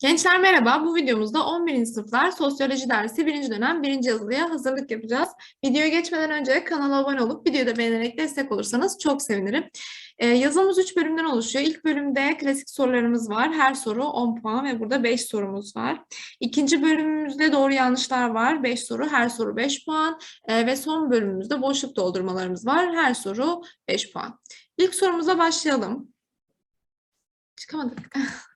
Gençler merhaba. Bu videomuzda 11. sınıflar sosyoloji dersi 1. dönem 1. yazılıya hazırlık yapacağız. Videoya geçmeden önce kanala abone olup videoyu da beğenerek destek olursanız çok sevinirim. Ee, yazımız 3 bölümden oluşuyor. İlk bölümde klasik sorularımız var. Her soru 10 puan ve burada 5 sorumuz var. İkinci bölümümüzde doğru yanlışlar var. 5 soru, her soru 5 puan. Ee, ve son bölümümüzde boşluk doldurmalarımız var. Her soru 5 puan. İlk sorumuza başlayalım. Çıkamadık.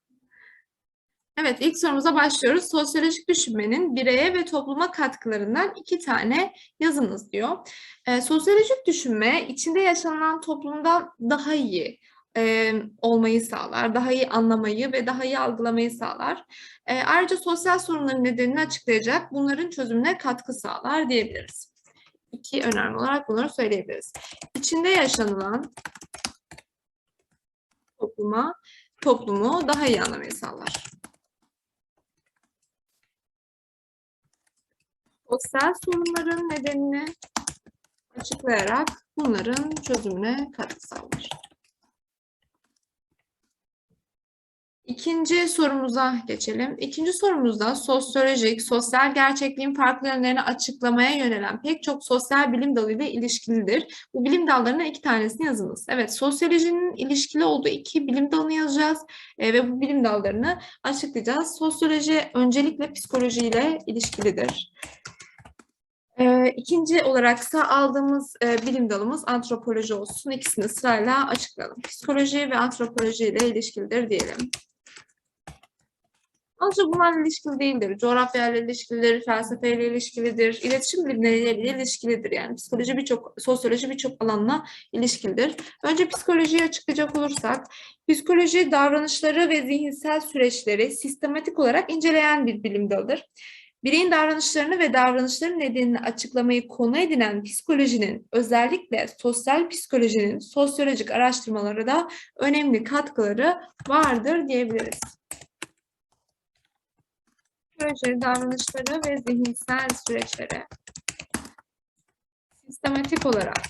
Evet, ilk sorumuza başlıyoruz. Sosyolojik düşünmenin bireye ve topluma katkılarından iki tane yazınız diyor. Ee, sosyolojik düşünme içinde yaşanan toplumdan daha iyi e, olmayı sağlar, daha iyi anlamayı ve daha iyi algılamayı sağlar. E, ayrıca sosyal sorunların nedenini açıklayacak, bunların çözümüne katkı sağlar diyebiliriz. İki önemli olarak bunları söyleyebiliriz. İçinde yaşanılan topluma, toplumu daha iyi anlamayı sağlar. Sosyal sorunların nedenini açıklayarak bunların çözümüne katkı sağlar. İkinci sorumuza geçelim. İkinci sorumuzda sosyolojik, sosyal gerçekliğin farklı yönlerini açıklamaya yönelen pek çok sosyal bilim dalıyla ilişkilidir. Bu bilim dallarından iki tanesini yazınız. Evet, sosyolojinin ilişkili olduğu iki bilim dalını yazacağız e, ve bu bilim dallarını açıklayacağız. Sosyoloji öncelikle psikolojiyle ilişkilidir. E, ikinci olaraksa aldığımız e, bilim dalımız antropoloji olsun. İkisini sırayla açıklayalım. Psikoloji ve antropoloji ile ilişkilidir diyelim. Ancak bunlarla ilişkili değildir. Coğrafyayla ilişkilidir, felsefeyle ilişkilidir, iletişim bilimleriyle ilişkilidir. Yani psikoloji birçok, sosyoloji birçok alanla ilişkilidir. Önce psikolojiyi açıklayacak olursak, psikoloji davranışları ve zihinsel süreçleri sistematik olarak inceleyen bir bilim dalıdır. Bireyin davranışlarını ve davranışların nedenini açıklamayı konu edinen psikolojinin özellikle sosyal psikolojinin sosyolojik araştırmalara da önemli katkıları vardır diyebiliriz. Psikoloji davranışları ve zihinsel süreçleri sistematik olarak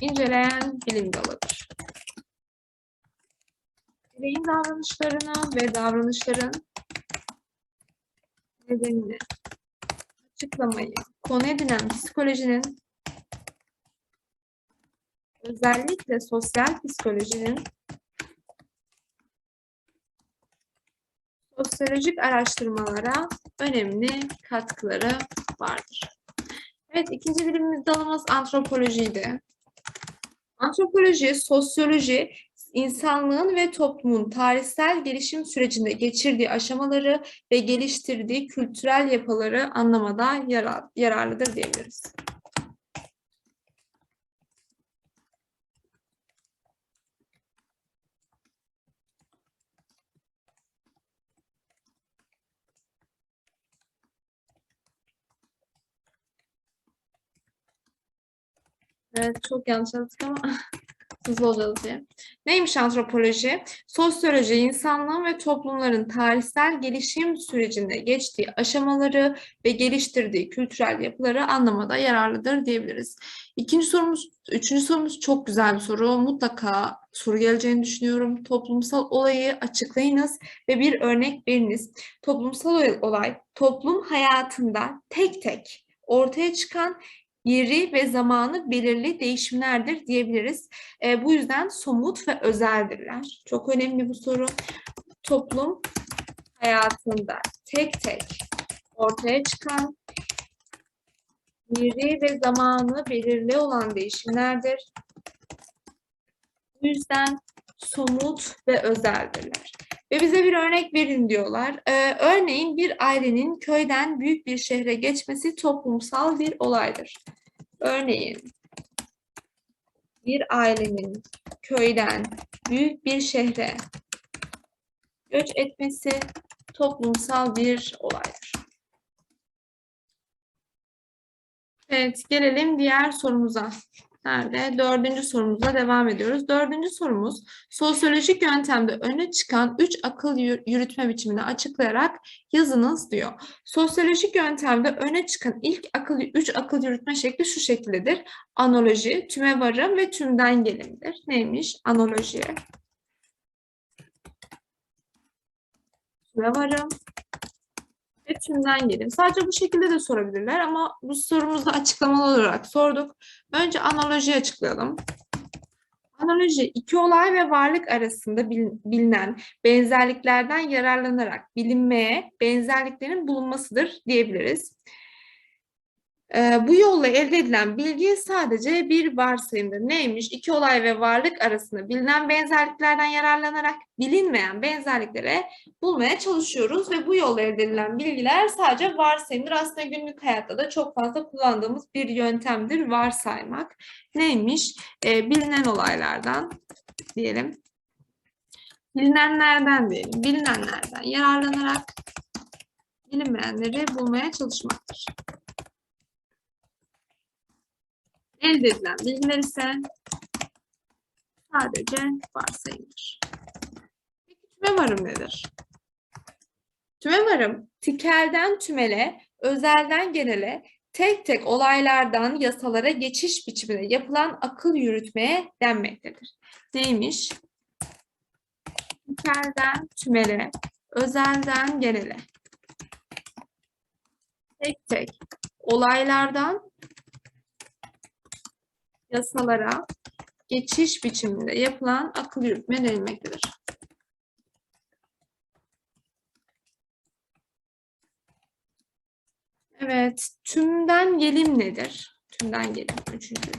inceleyen bilim dalıdır. Bireyin davranışlarını ve davranışların nedenini açıklamayı konu edinen psikolojinin özellikle sosyal psikolojinin sosyolojik araştırmalara önemli katkıları vardır. Evet, ikinci bilimimiz dalımız antropolojiydi. Antropoloji, sosyoloji, insanlığın ve toplumun tarihsel gelişim sürecinde geçirdiği aşamaları ve geliştirdiği kültürel yapıları anlamada yarar, yararlıdır diyebiliriz. Evet, çok yanlış yazdık ama hızlı olacağız diye. Neymiş antropoloji? Sosyoloji, insanlığın ve toplumların tarihsel gelişim sürecinde geçtiği aşamaları ve geliştirdiği kültürel yapıları anlamada yararlıdır diyebiliriz. İkinci sorumuz, üçüncü sorumuz çok güzel bir soru. Mutlaka soru geleceğini düşünüyorum. Toplumsal olayı açıklayınız ve bir örnek veriniz. Toplumsal olay, toplum hayatında tek tek ortaya çıkan yeri ve zamanı belirli değişimlerdir diyebiliriz. E, bu yüzden somut ve özeldirler. Çok önemli bu soru. Toplum hayatında tek tek ortaya çıkan yeri ve zamanı belirli olan değişimlerdir. Bu yüzden somut ve özeldirler. Ve bize bir örnek verin diyorlar. Ee, örneğin bir ailenin köyden büyük bir şehre geçmesi toplumsal bir olaydır. Örneğin bir ailenin köyden büyük bir şehre göç etmesi toplumsal bir olaydır. Evet, gelelim diğer sorumuza. Nerede? Dördüncü sorumuza devam ediyoruz. Dördüncü sorumuz, sosyolojik yöntemde öne çıkan üç akıl yürütme biçimini açıklayarak yazınız diyor. Sosyolojik yöntemde öne çıkan ilk akıl, üç akıl yürütme şekli şu şekildedir. Analoji, tüme varım ve tümden gelimdir. Neymiş? Analoji. Tüme varım tümden gelim. Sadece bu şekilde de sorabilirler ama bu sorumuzda açıklamalı olarak sorduk. Önce analoji açıklayalım. Analoji iki olay ve varlık arasında bil- bilinen benzerliklerden yararlanarak bilinmeye benzerliklerin bulunmasıdır diyebiliriz. Ee, bu yolla elde edilen bilgi sadece bir varsayımdır. Neymiş? İki olay ve varlık arasında bilinen benzerliklerden yararlanarak bilinmeyen benzerliklere bulmaya çalışıyoruz ve bu yolla elde edilen bilgiler sadece varsayımdır. Aslında günlük hayatta da çok fazla kullandığımız bir yöntemdir varsaymak. Neymiş? Ee, bilinen olaylardan diyelim. Bilinenlerden diyelim. Bilinenlerden yararlanarak bilinmeyenleri bulmaya çalışmaktır. Elde edilen bilgiler ise sadece varsayımdır. Peki tümevarım nedir? Tümevarım, tikelden tümele, özelden genele, tek tek olaylardan yasalara geçiş biçiminde yapılan akıl yürütmeye denmektedir. Neymiş? Tikelden tümele, özelden genele, tek tek olaylardan yasalara geçiş biçiminde yapılan akıl yürütme denilmektedir. Evet, tümden gelim nedir? Tümden gelim, üçüncü.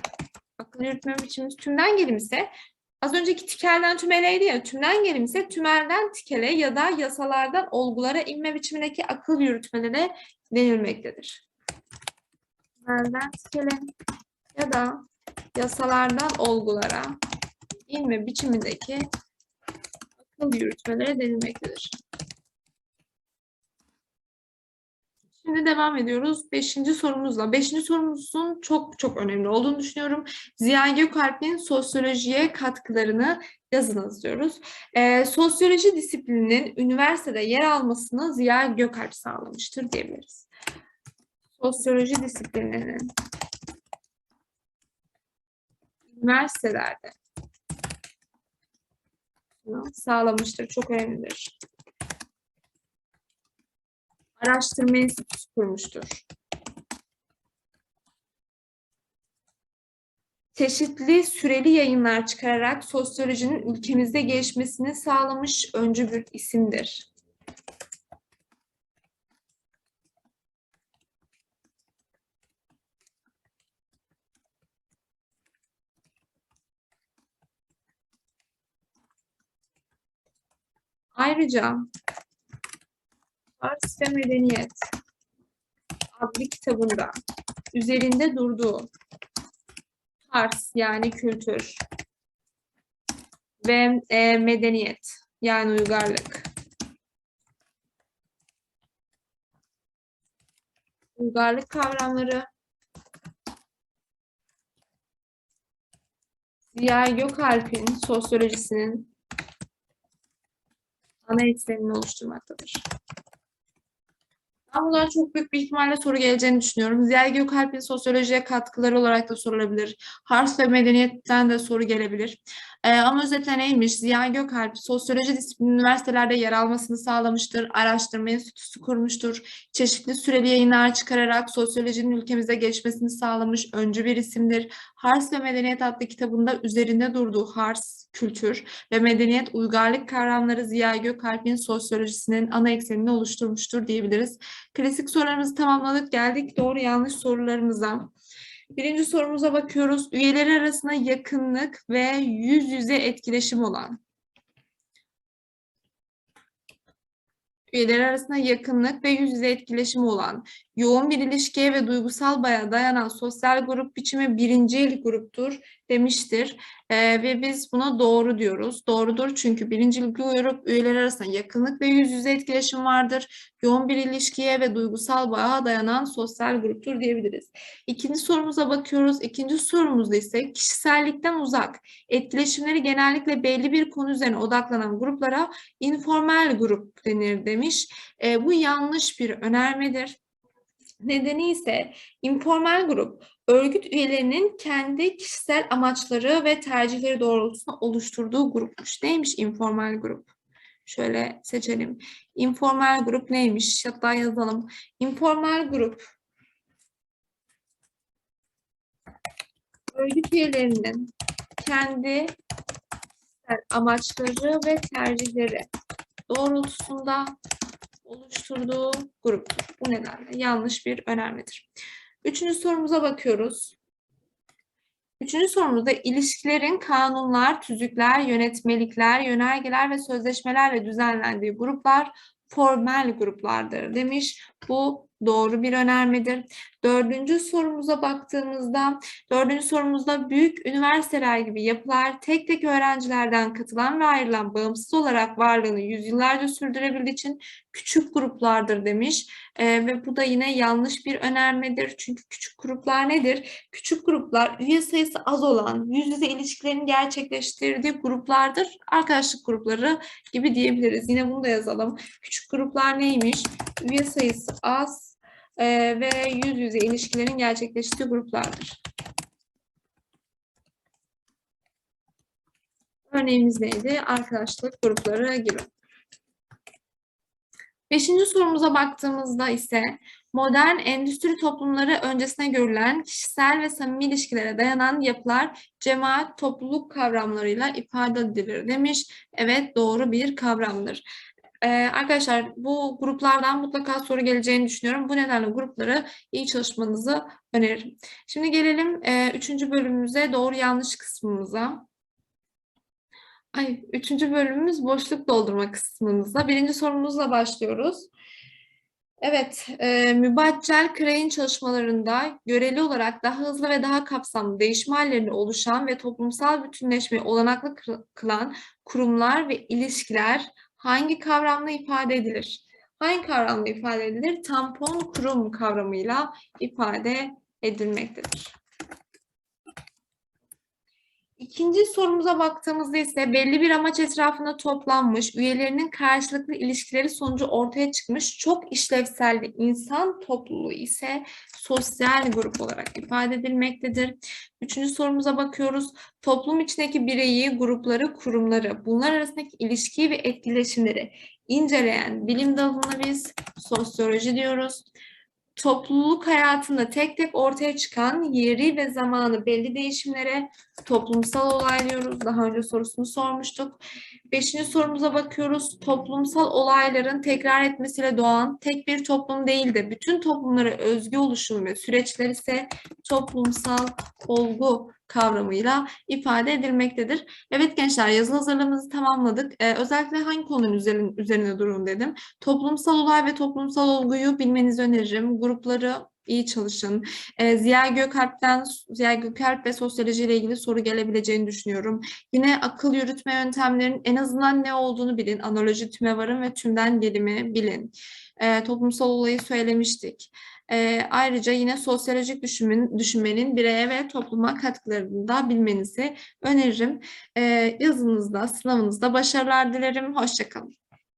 Akıl yürütme biçimimiz tümden gelim ise, az önceki tikelden tümeleydi ya, tümden gelim ise tümelden tikele ya da yasalardan olgulara inme biçimindeki akıl yürütmelere denilmektedir. Tümelden tikele ya da yasalardan olgulara inme biçimindeki akıl yürütmelere denilmektedir. Şimdi devam ediyoruz. Beşinci sorumuzla. Beşinci sorumuzun çok çok önemli olduğunu düşünüyorum. Ziya Gökalp'in sosyolojiye katkılarını yazınız diyoruz. Ee, sosyoloji disiplininin üniversitede yer almasını Ziya Gökalp sağlamıştır diyebiliriz. Sosyoloji disiplininin üniversitelerde sağlamıştır. Çok önemlidir. Araştırma enstitüsü kurmuştur. Çeşitli süreli yayınlar çıkararak sosyolojinin ülkemizde gelişmesini sağlamış öncü bir isimdir. Ayrıca Fars ve Medeniyet adlı kitabında üzerinde durduğu Fars yani kültür ve e, medeniyet yani uygarlık. Uygarlık kavramları Ziya Gökalp'in sosyolojisinin ana eksenini oluşturmaktadır. Buradan çok büyük bir ihtimalle soru geleceğini düşünüyorum. Ziya Gökalp'in sosyolojiye katkıları olarak da sorulabilir. Hars ve medeniyetten de soru gelebilir. Ee, ama özetle neymiş? Ziya Gökalp sosyoloji disiplini üniversitelerde yer almasını sağlamıştır. Araştırma enstitüsü kurmuştur. Çeşitli süreli yayınlar çıkararak sosyolojinin ülkemizde gelişmesini sağlamış öncü bir isimdir. Hars ve Medeniyet adlı kitabında üzerinde durduğu Hars, kültür ve medeniyet uygarlık kavramları Ziya Gökalp'in sosyolojisinin ana eksenini oluşturmuştur diyebiliriz. Klasik sorularımızı tamamladık. Geldik doğru yanlış sorularımıza. Birinci sorumuza bakıyoruz. Üyeleri arasında yakınlık ve yüz yüze etkileşim olan. Üyeleri arasında yakınlık ve yüz yüze etkileşim olan, yoğun bir ilişkiye ve duygusal bağa dayanan sosyal grup biçimi birincil gruptur demiştir. Ee, ve biz buna doğru diyoruz. Doğrudur çünkü birincil grup üyeleri arasında yakınlık ve yüz yüze etkileşim vardır. Yoğun bir ilişkiye ve duygusal bağa dayanan sosyal gruptur diyebiliriz. İkinci sorumuza bakıyoruz. İkinci sorumuzda ise kişisellikten uzak, etkileşimleri genellikle belli bir konu üzerine odaklanan gruplara informal grup denir demiş. E, bu yanlış bir önermedir. Nedeni ise informal grup örgüt üyelerinin kendi kişisel amaçları ve tercihleri doğrultusunda oluşturduğu grupmuş. Neymiş informal grup? Şöyle seçelim. Informal grup neymiş? Hatta yazalım. Informal grup örgüt üyelerinin kendi amaçları ve tercihleri doğrultusunda oluşturduğu gruptur. Bu nedenle yanlış bir önermedir. Üçüncü sorumuza bakıyoruz. Üçüncü sorumuzda ilişkilerin kanunlar, tüzükler, yönetmelikler, yönergeler ve sözleşmelerle düzenlendiği gruplar formel gruplardır demiş. Bu doğru bir önermedir. Dördüncü sorumuza baktığımızda, dördüncü sorumuzda büyük üniversiteler gibi yapılar tek tek öğrencilerden katılan ve ayrılan bağımsız olarak varlığını yüzyıllarca sürdürebildiği için küçük gruplardır demiş. Ee, ve bu da yine yanlış bir önermedir. Çünkü küçük gruplar nedir? Küçük gruplar üye sayısı az olan, yüz yüze ilişkilerin gerçekleştirdiği gruplardır. Arkadaşlık grupları gibi diyebiliriz. Yine bunu da yazalım. Küçük gruplar neymiş? Üye sayısı az e, ve yüz yüze ilişkilerin gerçekleştiği gruplardır. Örneğimiz neydi? Arkadaşlık grupları gibi. Beşinci sorumuza baktığımızda ise modern endüstri toplumları öncesine görülen kişisel ve samimi ilişkilere dayanan yapılar cemaat, topluluk kavramlarıyla ifade edilir demiş. Evet doğru bir kavramdır. Ee, arkadaşlar bu gruplardan mutlaka soru geleceğini düşünüyorum. Bu nedenle grupları iyi çalışmanızı öneririm. Şimdi gelelim e, üçüncü bölümümüze doğru yanlış kısmımıza. Ay, üçüncü bölümümüz boşluk doldurma kısmımızda. Birinci sorumuzla başlıyoruz. Evet, e, mübaccel Crane çalışmalarında göreli olarak daha hızlı ve daha kapsamlı değişme hallerini oluşan ve toplumsal bütünleşmeyi olanaklı kı- kılan kurumlar ve ilişkiler hangi kavramla ifade edilir? Hangi kavramla ifade edilir? Tampon kurum kavramıyla ifade edilmektedir. İkinci sorumuza baktığımızda ise belli bir amaç etrafında toplanmış, üyelerinin karşılıklı ilişkileri sonucu ortaya çıkmış çok işlevsel bir insan topluluğu ise sosyal grup olarak ifade edilmektedir. Üçüncü sorumuza bakıyoruz. Toplum içindeki bireyi, grupları, kurumları, bunlar arasındaki ilişkiyi ve etkileşimleri inceleyen bilim dalına biz sosyoloji diyoruz topluluk hayatında tek tek ortaya çıkan yeri ve zamanı belli değişimlere toplumsal olay diyoruz. Daha önce sorusunu sormuştuk. Beşinci sorumuza bakıyoruz. Toplumsal olayların tekrar etmesiyle doğan tek bir toplum değil de bütün toplumlara özgü oluşum ve süreçler ise toplumsal olgu kavramıyla ifade edilmektedir. Evet gençler yazılı hazırlığımızı tamamladık. Ee, özellikle hangi konunun üzerine, üzerine durun dedim. Toplumsal olay ve toplumsal olguyu bilmenizi öneririm. Grupları iyi çalışın. Ee, Ziya Gökalp'ten Ziya Gökalp ve sosyoloji ile ilgili soru gelebileceğini düşünüyorum. Yine akıl yürütme yöntemlerinin en azından ne olduğunu bilin. Analoji, tümevarın ve tümden gelimi bilin. Ee, toplumsal olayı söylemiştik. Ee, ayrıca yine sosyolojik düşünmenin, düşünmenin bireye ve topluma katkılarını da bilmenizi öneririm. Ee, yazınızda, sınavınızda başarılar dilerim. Hoşçakalın.